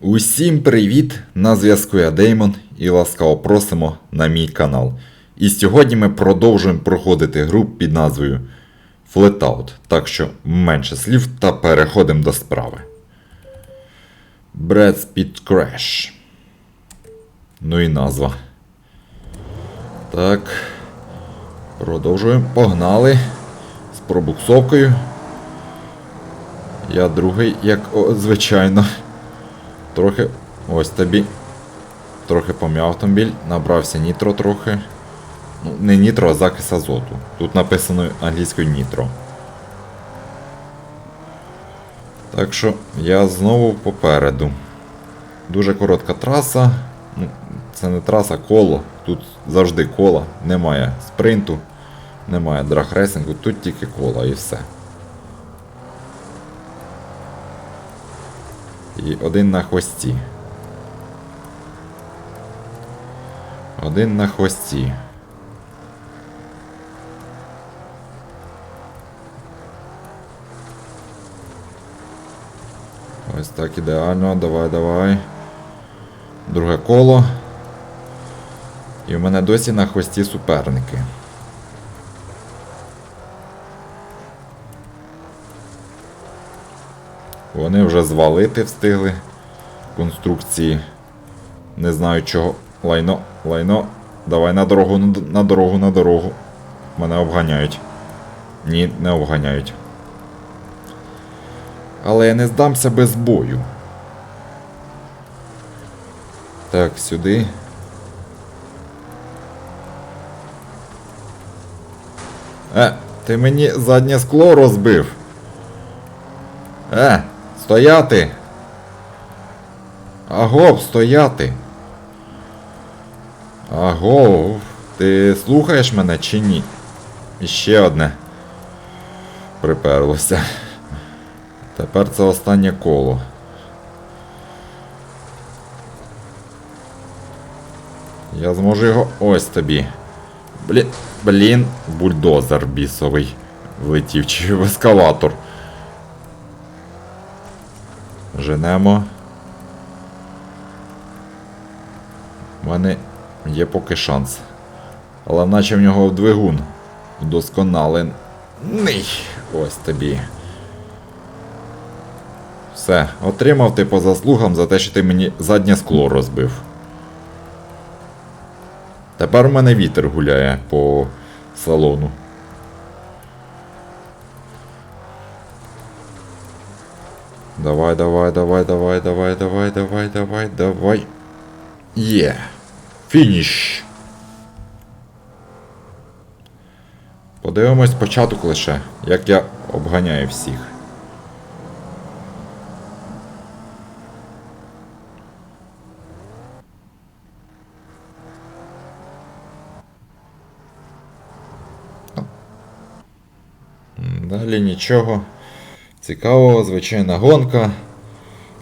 Усім привіт! На зв'язку я Деймон і ласкаво просимо на мій канал. І сьогодні ми продовжуємо проходити гру під назвою Flatout. Так що менше слів та переходимо до справи. Brad Speed Crash. Ну і назва. Так. Продовжуємо. Погнали. З пробуксовкою. Я другий, як звичайно. Трохи. Ось тобі. Трохи пом'яв автомобіль, набрався нітро трохи. Ну, не нітро, а закис азоту. Тут написано англійською нітро. Так що я знову попереду. Дуже коротка траса. Ну, це не траса, коло. Тут завжди кола. Немає спринту, немає драгресингу, тут тільки кола і все. І один на хвості. Один на хвості. Ось так ідеально. Давай, давай. Друге коло. І в мене досі на хвості суперники. Вони вже звалити встигли конструкції. Не знаю чого. Лайно, лайно. Давай на дорогу, на, дорогу, на дорогу. Мене обганяють. Ні, не обганяють. Але я не здамся без бою. Так, сюди. Е, ти мені заднє скло розбив. Е, стояти. Агов, стояти. Агов, ти слухаєш мене чи ні? І ще одне. Приперлося. Тепер це останнє коло. Я зможу його. Ось тобі. Блін, блін, бульдозер бісовий. Влетів чи в ескалатор. Женемо. У мене є поки шанс. Але наче в нього двигун вдосконалений. Ось тобі. Все, отримав ти по заслугам за те, що ти мені заднє скло розбив. Тепер у мене вітер гуляє по салону. Давай, давай, давай, давай, давай, давай, давай, давай, давай. Є. Фініш. Подивимось початок лише, як я обганяю всіх. Далі нічого. Цікавого, звичайна гонка.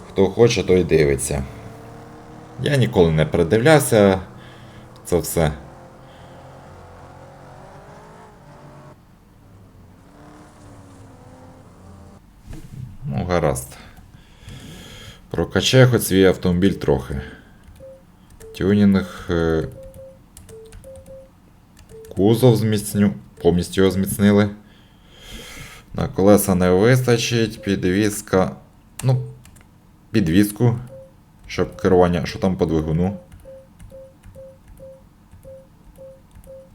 Хто хоче, той дивиться. Я ніколи не передивлявся це все. Ну, гаразд. Прокачаю хоч свій автомобіль трохи. Тюнінг. е, Кузов зміцню. Повністю його зміцнили. На колеса не вистачить, підвізка. Ну, підвізку. Щоб керування. Що там по двигуну?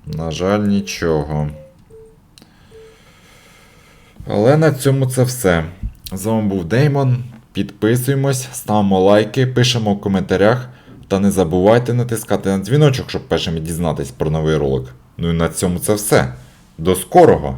На жаль, нічого. Але на цьому це все. З вами був Деймон. Підписуємось, ставимо лайки, пишемо в коментарях. Та не забувайте натискати на дзвіночок, щоб першими дізнатись про новий ролик. Ну і на цьому це все. До скорого!